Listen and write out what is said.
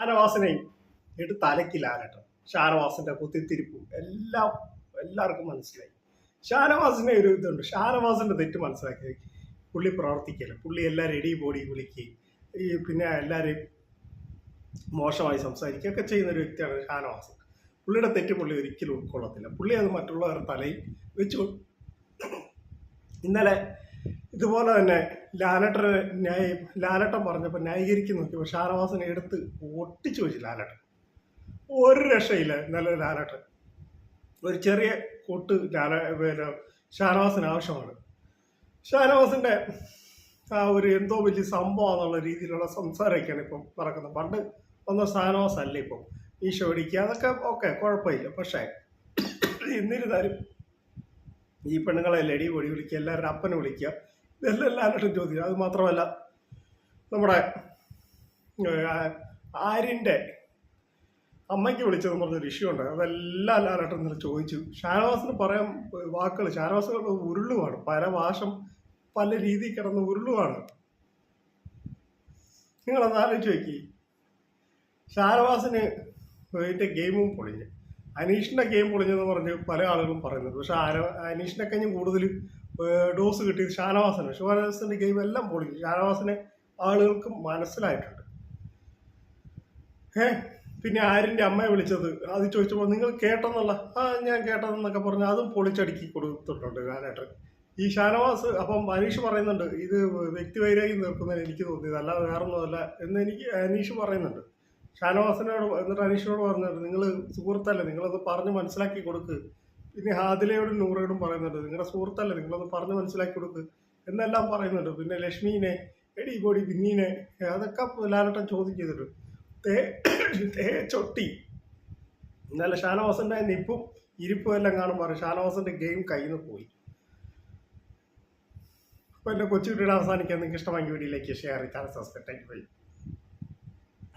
ഷാനവാസിനെയും തലക്കില്ല അലക്കിലാകട്ടെ ഷാനവാസിന്റെ കുത്തിത്തിരിപ്പും എല്ലാം എല്ലാവർക്കും മനസ്സിലായി. ഷാനവാസിനെ ഒരു ഇതുണ്ട്. ഷാനവാസിന്റെ തെറ്റ് മനസ്സിലാക്കി. പുള്ളി പ്രവർത്തിക്കില്ല പുള്ളി എല്ലാവരും ഇടി ബോഡി വിളിക്കുകയും ഈ പിന്നെ എല്ലാവരെയും മോശമായി സംസാരിക്കുകയൊക്കെ ചെയ്യുന്ന ഒരു വ്യക്തിയാണ് ഷാനവാസ്. പുള്ളിയുടെ തെറ്റ് പുള്ളി ഒരിക്കലും ഉൾക്കൊള്ളത്തില്ല. പുള്ളി അത് മറ്റുള്ളവരുടെ തലയിൽ വെച്ചു ഇന്നലെ ഇതുപോലെ തന്നെ ലാലട്ടർ ന്യായ ലാലട്ടം പറഞ്ഞപ്പോൾ ന്യായീകരിക്കും നോക്കിയപ്പോൾ ഷാനവാസിനെ എടുത്ത് ഒട്ടിച്ചു വെച്ചു ലാലട്ടൻ. ഒരു രക്ഷയില്ല നല്ല ലാലട്ടൻ. ഒരു ചെറിയ കൊട്ട് ലാല പിന്നെ ഷാനവാസിന് ആവശ്യമാണ്. ഷാനവാസിന്റെ ആ ഒരു എന്തോ വലിയ സംഭവം എന്നുള്ള രീതിയിലുള്ള സംസാരമൊക്കെയാണ് ഇപ്പം നടക്കുന്നത്. പണ്ട് ഒന്നും ഷാനവാസ് അല്ല ഇപ്പം? ഈശോ അടിക്കുക അതൊക്കെ ഓക്കെ കുഴപ്പമില്ല. പക്ഷേ എന്നിരുന്നാലും ഈ പെണ്ണുങ്ങളെ ലടി പൊടി വിളിക്കുക എല്ലാവരുടെ അപ്പനെ വിളിക്കുക ഇതെല്ലാം എല്ലാവരുടെ ചോദ്യം അത് മാത്രമല്ല നമ്മുടെ ആര്യന്റെ അമ്മയ്ക്ക് വിളിച്ചതെന്ന് പറഞ്ഞൊരു ഇഷ്യൂ ഉണ്ട്. അതെല്ലാം ലാലേട്ടൻ ഇന്നലെ ചോദിച്ചു. ഷാനവാസിന് പറയാൻ വാക്കുകൾ ഷാനവാസ് ഉരുളുവാണ്. പല ഭാഷം പല രീതിയിൽ കിടന്ന് ഉരുളുവാണ്. നിങ്ങളത് ആലോചിച്ച് നോക്കി. ഷാനവാസിന് ഇതിന്റെ ഗെയിമും പൊളിഞ്ഞു. അനീഷിന്റെ ഗെയിം പൊളിഞ്ഞെന്ന് പറഞ്ഞ് പല ആളുകളും പറയുന്നുണ്ട്. പക്ഷെ അനീഷിനെ കഴിഞ്ഞും കൂടുതൽ ഡോസ് കിട്ടിയത് ഷാനവാസന് ഷാനവാസിന്റെ ഗെയിം എല്ലാം പൊളിക്കും ഷാനവാസിനെ ആളുകൾക്ക് മനസ്സിലായിട്ടുണ്ട്. ഏ പിന്നെ ആര്യന്റെ അമ്മയെ വിളിച്ചത്. അത് ചോദിച്ചപ്പോൾ നിങ്ങൾ കേട്ടെന്നുള്ള ആ ഞാൻ കേട്ടതെന്നൊക്കെ പറഞ്ഞ് അതും പൊളിച്ചടുക്കി കൊടുത്തിട്ടുണ്ട് ഗാനായിട്ട് ഈ ഷാനവാസ് അപ്പം അനീഷ് പറയുന്നുണ്ട് ഇത് വ്യക്തിവൈരാഗ്യം തീർക്കുന്നതിന് എനിക്ക് തോന്നിയത് അല്ലാതെ വേറൊന്നുമല്ല എന്ന് എനിക്ക് അനീഷ് പറയുന്നുണ്ട്. ഷാനവാസിനോട് എന്നിട്ട് അനീഷിനോട് പറഞ്ഞിട്ട് നിങ്ങൾ സുഹൃത്തല്ലേ നിങ്ങളത് പറഞ്ഞ് മനസ്സിലാക്കി കൊടുക്ക്. പിന്നെ ഹാദിലയോടും നൂറയോടും പറയുന്നുണ്ട്. നിങ്ങളുടെ സുഹൃത്തല്ലേ നിങ്ങളത് പറഞ്ഞ് മനസ്സിലാക്കി കൊടുക്ക്. എന്നെല്ലാം പറയുന്നുണ്ട്. പിന്നെ ലക്ഷ്മീനെ എടി ബോഡി പിന്നീനെ അതൊക്കെ ലാലട്ടൻ ചോദ്യം ചെയ്തിട്ടുണ്ട് തേ തേ ചൊട്ടി. ഇന്നലെ ഷാനവാസന്റെ നിപ്പും ഇരിപ്പും എല്ലാം കാണുമ്പോൾ ഷാനവാസന്റെ ഗെയിം കയ്യിൽ നിന്ന് പോയി. അപ്പോൾ എന്റെ കൊച്ചു വീഡിയോ അവസാനിക്കാൻ നിങ്ങൾക്ക് ഇഷ്ടമെങ്കിൽ വീഡിയോയിലേക്ക് ഷെയർ ചെയ്താൽ സബ്സ്ക്രൈബ് ചെയ്യും.